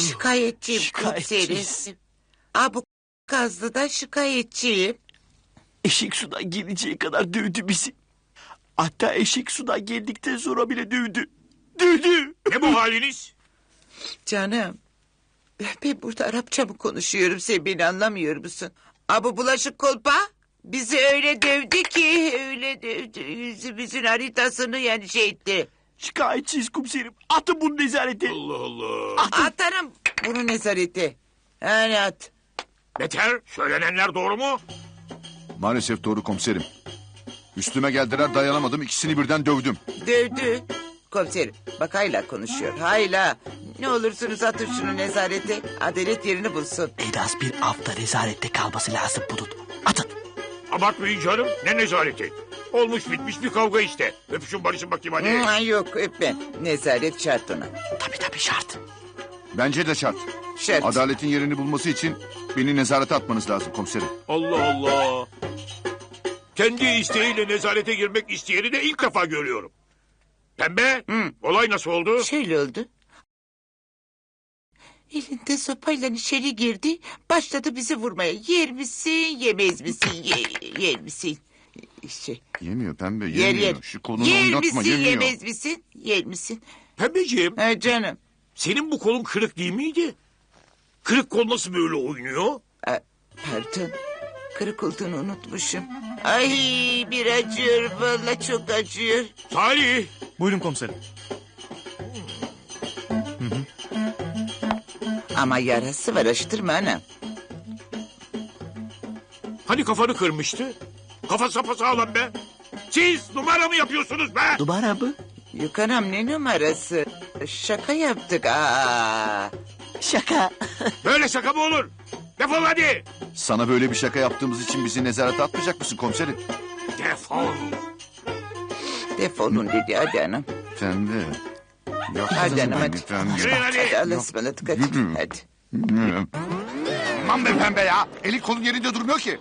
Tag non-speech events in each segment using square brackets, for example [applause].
Şikayetçiyim komiserim. Aa, bu Kazlı'da şikayetçiyim. Eşek sudan geleceği kadar dövdü bizi. Hatta eşek sudan geldikten sonra bile dövdü. Dövdü. Ne bu haliniz? Canım. Ben burada Arapça mı konuşuyorum sen beni anlamıyor musun? Aa, bu bulaşık kolpa bizi öyle dövdü ki öyle dövdü. Yüzümüzün haritasını yani şey etti. Şikayetçiyiz komiserim. Atın bunu nezarete. Allah Allah. Atarım bunu nezareti. Yani at. Beter, söylenenler doğru mu? Maalesef doğru komiserim. Üstüme geldiler dayanamadım ikisini birden dövdüm. Dövdü. Komiserim bak hayla konuşuyor. Hayla. Ne olursunuz atın şunu nezarete. Adalet yerini bulsun. En az bir hafta nezarette kalması lazım bunun. Atın. Abartmayın canım. Ne nezareti? Olmuş bitmiş bir kavga işte. Öpüşün barışın bakayım hadi. Ay yok öpme. Nezaret şart ona. Tabii tabii şart. Bence de şart. Şart. Adaletin yerini bulması için beni nezarete atmanız lazım komiserim. Allah Allah. Kendi isteğiyle nezarete girmek isteyeni de ilk defa görüyorum. Pembe, olay nasıl oldu? Şöyle oldu. Elinde sopayla içeri girdi. Başladı bizi vurmaya. Yer misin, yemez misin? Ye- yer misin? Şey, Yemiyor pembe yer yemiyor. yer. Şu kolunu yer oynatma misin, yemiyor. yemez misin? Yer misin? Pembeciğim, Ha canım. senin bu kolun kırık değil miydi? Kırık kol nasıl böyle oynuyor? Aa, pardon. Kırık olduğunu unutmuşum. Ay bir acıyor. Vallahi çok acıyor. Salih, Buyurun komiserim. Ama yarası var açtırma anam. hani kafanı kırmıştı? Kafa sapasağlam be. Siz numara mı yapıyorsunuz be? Numara mı? Yok anam ne numarası? Şaka yaptık. Aa. Şaka. [laughs] Böyle şaka mı olur? Defol hadi. Sana böyle bir şaka yaptığımız için bizi nezarete atmayacak mısın komiserim? Defol. Defolun dedi hadi anam. Pembe. Yapma Hadi hanım, hadi. Yürüyün Hadi hadi. Allah'a ısmarladık hadi. Hadi. Aman be pembe ya. Elin kolun yerinde durmuyor ki.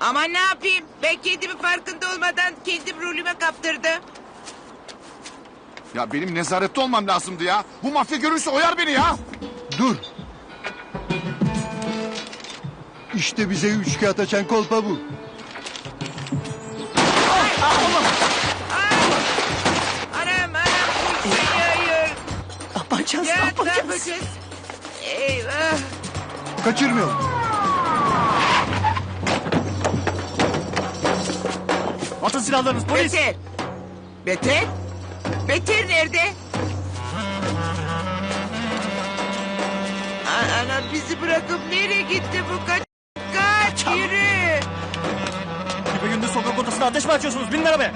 Ama ne yapayım? Ben kendimi farkında olmadan kendim rolüme kaptırdım. Ya benim nezarette olmam lazımdı ya. Bu mafya görürse oyar beni ya. Dur. İşte bize üç kağıt açan kolpa bu. Anam anam kurşun yağıyor. Yapacağız? Ya ne yapacağız? yapacağız? Eyvah. Kaçırmayalım. Atın silahlarınız polis. Beter. Beter? Beter nerede? A- Anam bizi bırakıp nereye gitti bu kaç? Kaç yürü. Gibi gündüz sokak ortasında ateş mi açıyorsunuz? Binin arabaya.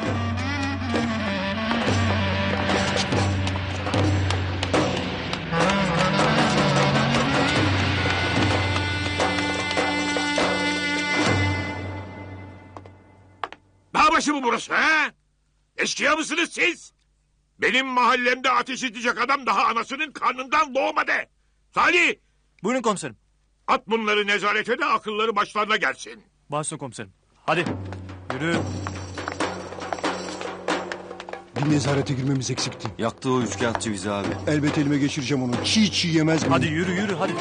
Başı mı burası ha? Eşkıya mısınız siz? Benim mahallemde ateş edecek adam daha anasının karnından doğmadı. Salih Buyurun komiserim. at bunları nezarete de akılları başlarına gelsin. Başüstüne komiserim. Hadi. Yürü. Bir nezarete girmemiz eksikti. Yaktı o üçkağıtçı bizi abi. Elbet elime geçireceğim onu. Çiğ çiğ yemez mi? Hadi yürü yürü hadi.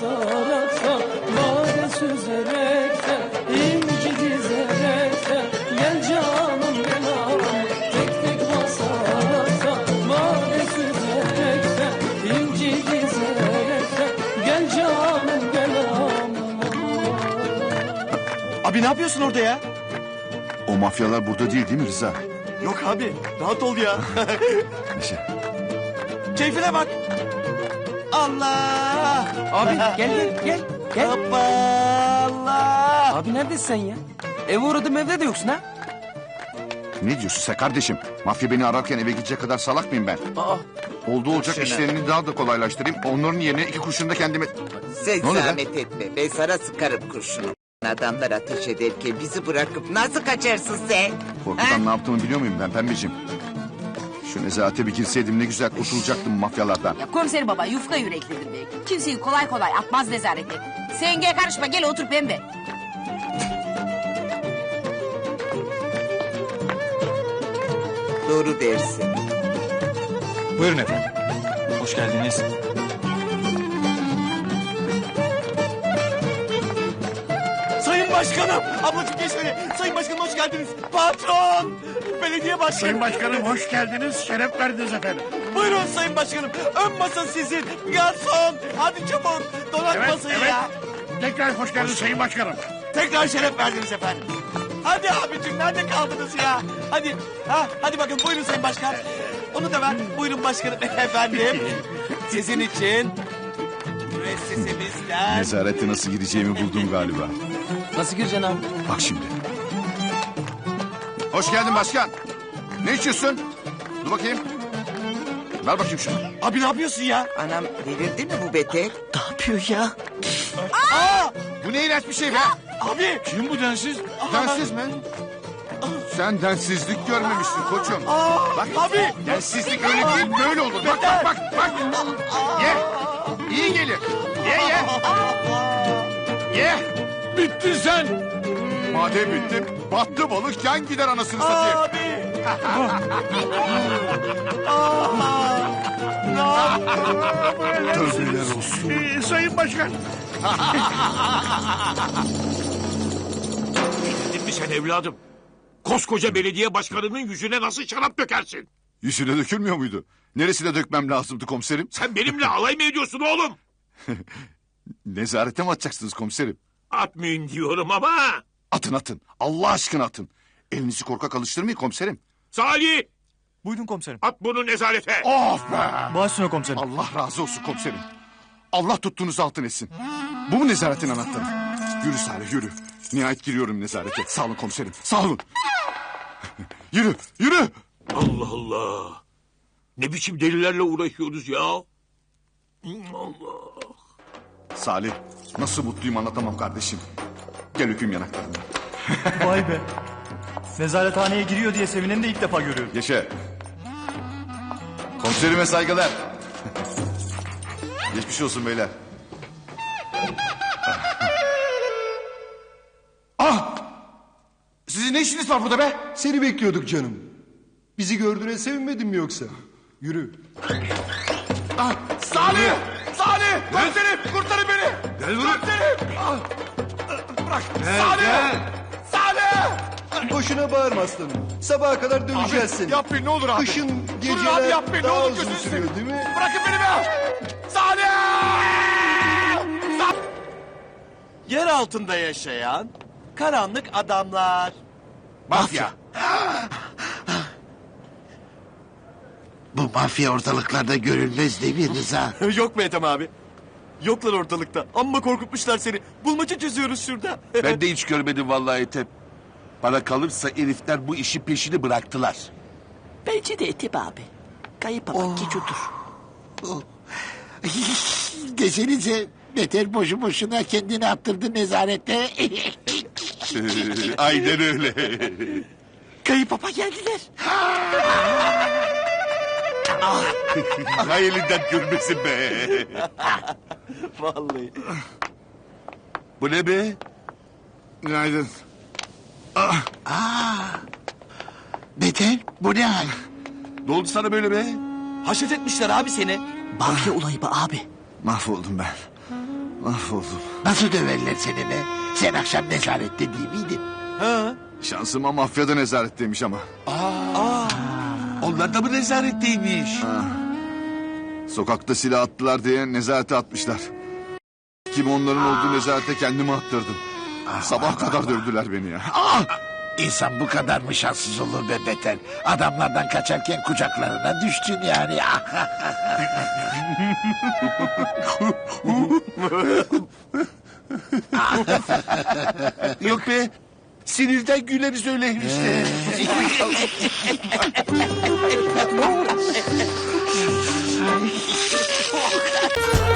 Tek basaraksa bade süzerekse inci dizerekse Gel canım gel aman Tek tek basaraksa bade süzerekse inci dizerekse Gel canım gel aman Abi ne yapıyorsun orada ya? O mafyalar burada değil değil mi Rıza? Yok abi. Rahat ol ya. Neşe. [laughs] Keyfine bak. Allah. Abi gel gel gel. Gel. Hoppa Allah. Abi neredesin sen ya? Eve uğradım evde de yoksun ha? Ne diyorsun sen kardeşim? Mafya beni ararken eve gidecek kadar salak mıyım ben? Oldu olacak işlerini daha da kolaylaştırayım. Onların yerine iki kurşunu da kendime... Sen Ne oluyor lan? zahmet etme. Ben sana sıkarım kurşunu. Adamlar ateş ederken bizi bırakıp nasıl kaçarsın sen? Korkudan ne yaptığımı biliyor muyum ben pembeciğim? Şu nezarete bir girseydim ne güzel kurtulacaktım mafyalardan. Ya komiser baba yufka yüreklidir belki. Kimseyi kolay kolay atmaz nezarete. Sen gel karışma gel otur pembe. Doğru dersin. Buyurun efendim. Hoş geldiniz. Sayın Başkanım. Ablacığım geç beni. Sayın Başkanım hoş geldiniz. Patron. Belediye Başkanı. Sayın Başkanım hoş geldiniz. Şeref verdiniz efendim. Buyurun Sayın Başkanım. Ön masa sizin. Garson. Hadi çabuk. Donat masayı ya. Tekrar hoş geldiniz Sayın Başkanım. Tekrar şeref verdiniz efendim. Hadi abicim nerede kaldınız ya? Hadi. Ha, hadi bakın buyurun Sayın Başkan. Onu da ver. Buyurun başkanım [laughs] efendim. Sizin için müessesemizden Nezarete nasıl gireceğimi buldum galiba. Nasıl gireceksin abi? Bak şimdi. Hoş geldin başkan. Ne içiyorsun? Dur bakayım. Ver bakayım şunu. Abi ne yapıyorsun ya? Anam delirdi mi bu beter? Ne yapıyor ya? Bu ne iğrenç bir şey be? Abi. Kim bu densiz? Densiz mi? Sen densizlik görmemişsin koçum. Bak Abi. densizlik öyle değil böyle olur. Bak bak bak bak. Ye. İyi gelir. Ye ye. Ye. Bittin sen. Madem bitti battı balık yan gider anasını satayım. Abi. Tövbeler olsun. Ee, Sayın Başkan. Delirdin mi sen evladım? Koskoca belediye başkanının yüzüne nasıl şarap dökersin? Yüzüne dökülmüyor muydu? Neresine dökmem lazımdı komiserim? Sen benimle alay mı ediyorsun oğlum? [laughs] Nezarete mi atacaksınız komiserim? Atmayın diyorum ama. Atın atın. Allah aşkına atın. Elinizi korkak alıştırmayın komiserim. Salih Buyurun komiserim. at bunu nezarete. Of be! Üstüne komiserim. Allah razı olsun komiserim. Allah tuttuğunuzu altın etsin. Bu mu nezaretin anahtarı? Yürü Salih yürü. Nihayet giriyorum nezarete. Sağ olun komiserim. Sağ olun. [laughs] yürü yürü. Allah Allah. Ne biçim delilerle uğraşıyoruz ya? Allah. Salih nasıl mutluyum anlatamam kardeşim. Gel öpeyim yanaklarını. [laughs] Vay be. Nezarethaneye giriyor diye sevinen de ilk defa görüyorum. Yaşa. Komiserime saygılar. Geçmiş olsun beyler. ah! Sizin ne işiniz var burada be? Seni bekliyorduk canım. Bizi gördüğüne sevinmedin mi yoksa? Yürü. Ah! Salih! Salih! Komiserim kurtarın beni! Gel Komiserim! Ah! Bırak! Salih! Salih! Boşuna bağırma aslanım. Sabaha kadar döveceğiz seni. Yapmayın ne olur abi. Kışın Durun geceler abi yapmayın ne daha olur uzun gözünü sürüyor değil mi? Bırakın beni be! Salih! Yer altında yaşayan karanlık adamlar. Mafya. Bu mafya ortalıklarda görülmez değil mi Rıza? [laughs] Yok mu Ethem abi? Yoklar ortalıkta. Amma korkutmuşlar seni. Bulmaca çözüyoruz şurada. [laughs] Ben de hiç görmedim vallahi Ethem. Bana kalırsa herifler bu işi peşini bıraktılar. Bence de Ethem abi. Kayıp baba geç otur. Desenize beter boşu boşuna kendini attırdı nezarette. [laughs] Aynen öyle. [laughs] Kayıp baba geldiler. Hayalinden görmesin be. [laughs] Vallahi. bu ne be? Günaydın. Beter bu ne hal? Ne oldu sana böyle be? Haşet etmişler abi seni. Mafya olayı be abi. Mahvoldum ben. Mahvoldum. Nasıl döverler seni be? Sen akşam nezarette değil miydin? Ha? Şansıma mafyada nezaretteymiş ama. Onlar da mı nezaretteymiş? Sokakta silah attılar diye nezarete atmışlar. Kim onların olduğu nezarete kendimi attırdım. Sabah kadar dövdüler beni ya. İnsan bu kadar mı şanssız olur be beter? Adamlardan kaçarken kucaklarına düştün yani. [laughs] Yok be. Sinirden güleriz öyle işte. [laughs] [laughs] 哎呀，好看。